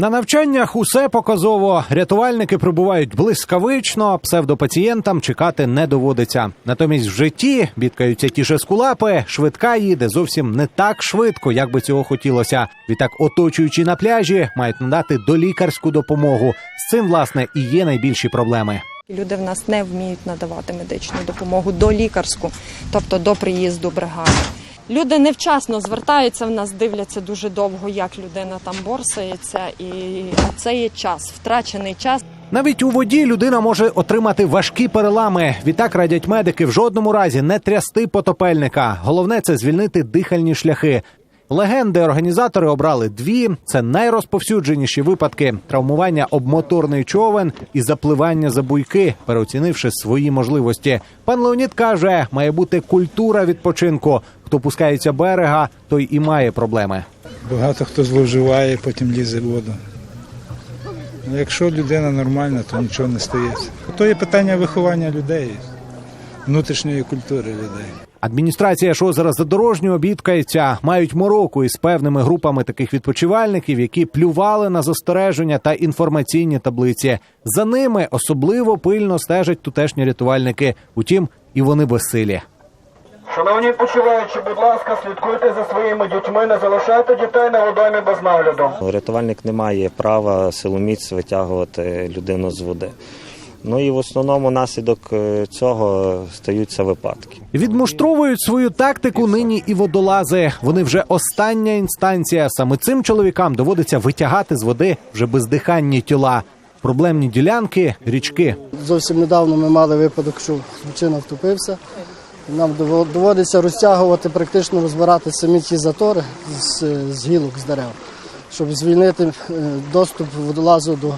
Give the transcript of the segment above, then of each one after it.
На навчаннях усе показово. Рятувальники прибувають блискавично, псевдопацієнтам чекати не доводиться. Натомість в житті бідкаються ті ж скулапи, швидка їде зовсім не так швидко, як би цього хотілося. Відтак, оточуючи на пляжі, мають надати долікарську допомогу. З цим власне і є найбільші проблеми. Люди в нас не вміють надавати медичну допомогу до лікарську, тобто до приїзду бригади. Люди невчасно звертаються в нас, дивляться дуже довго, як людина там борсається, і це є час, втрачений час. Навіть у воді людина може отримати важкі перелами. Відтак радять медики в жодному разі не трясти потопельника. Головне це звільнити дихальні шляхи. Легенди організатори обрали дві: це найрозповсюдженіші випадки травмування об моторний човен і запливання за буйки, переоцінивши свої можливості. Пан Леонід каже, має бути культура відпочинку. Хто пускається берега, той і має проблеми. Багато хто зловживає, потім лізе в воду. Ну, якщо людина нормальна, то нічого не стається. То є питання виховання людей, внутрішньої культури людей. Адміністрація ж озера Задорожнього бідкається, мають мороку із певними групами таких відпочивальників, які плювали на застереження та інформаційні таблиці. За ними особливо пильно стежать тутешні рятувальники. Утім, і вони безсилі. Шановні відпочиваючі, будь ласка, слідкуйте за своїми дітьми, не залишайте дітей на водоймі без нагляду. Рятувальник не має права силоміць витягувати людину з води. Ну і в основному наслідок е, цього стаються випадки. Відмуштровують свою тактику нині і водолази. Вони вже остання інстанція. Саме цим чоловікам доводиться витягати з води вже бездиханні тіла. Проблемні ділянки, річки. Зовсім недавно ми мали випадок, що хлопчина втопився. Нам доводиться розтягувати, практично розбирати самі ті затори з, з гілок з дерев, щоб звільнити е, доступ водолазу до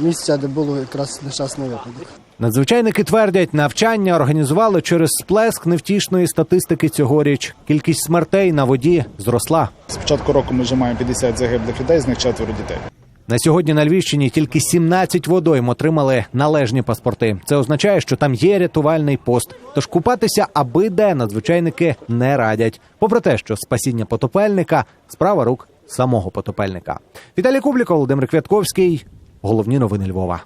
місця, де було якраз нещасний випадок. Надзвичайники твердять, навчання організували через сплеск невтішної статистики цьогоріч. Кількість смертей на воді зросла. З початку року ми вже маємо 50 загиблих людей, з них четверо дітей. На сьогодні на Львівщині тільки 17 водойм отримали належні паспорти. Це означає, що там є рятувальний пост. Тож купатися аби де надзвичайники не радять. Попри те, що спасіння потопельника справа рук самого потопельника. Віталій Кубліков, Володимир Квятковський. Головні новини Львова.